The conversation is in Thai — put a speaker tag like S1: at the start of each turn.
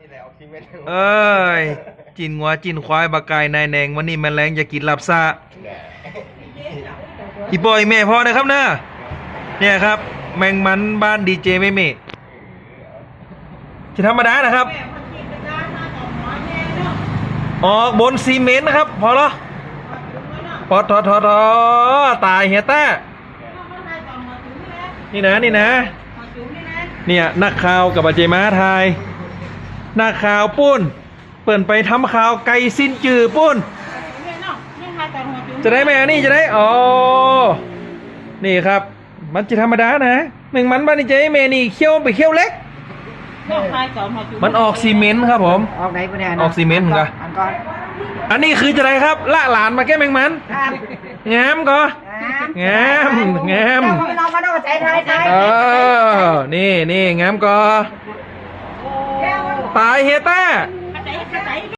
S1: นี่แหละออกซิเมน
S2: เอ้ยจินงัวจินควายบากายนายแนงวันนี้แมลงจะกินลับซะอีปอยแม่พอนะครับเนอะเนี่ยครับ แมงมันบ้านดีเจไม่เมจะธรรมดานะครับ ออกบนซีเมนต์นะครับ พอแล้วพอทอทอทอตายเฮียต้านี่นะนี่นะ เนี่ยนักข่าวกับอาเจมาไทย นักข่าวปุ้น เปิ่นไปทำข่าวไก่สิ้นจือปุ้น จะได้ไหมอันนี้จะได้อ๋อนี่ครับ มันจะธรรมดานะแมงมันบ้านนี่เจ๊เมนี่เคี้ยวไปเคี้ยวเล็ก มันออกซีเมนต์ครับผม
S3: ออกไหนกูเนี่ย
S2: ออกซีเมนต์เหรอ
S3: อันก่อน
S2: อันนี้คือจะไรครับละหลานมาแก้แมงมัน
S3: ครับ
S2: งามก็งามงาม
S3: เจ้าของน้องมาโดนใจไทยไทย
S2: เออนี่นี่งามก็ ตายเฮยแต้